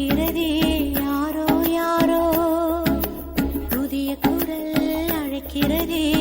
கேட்கிறதே யாரோ யாரோ புதிய குரல் அழைக்கிறதே.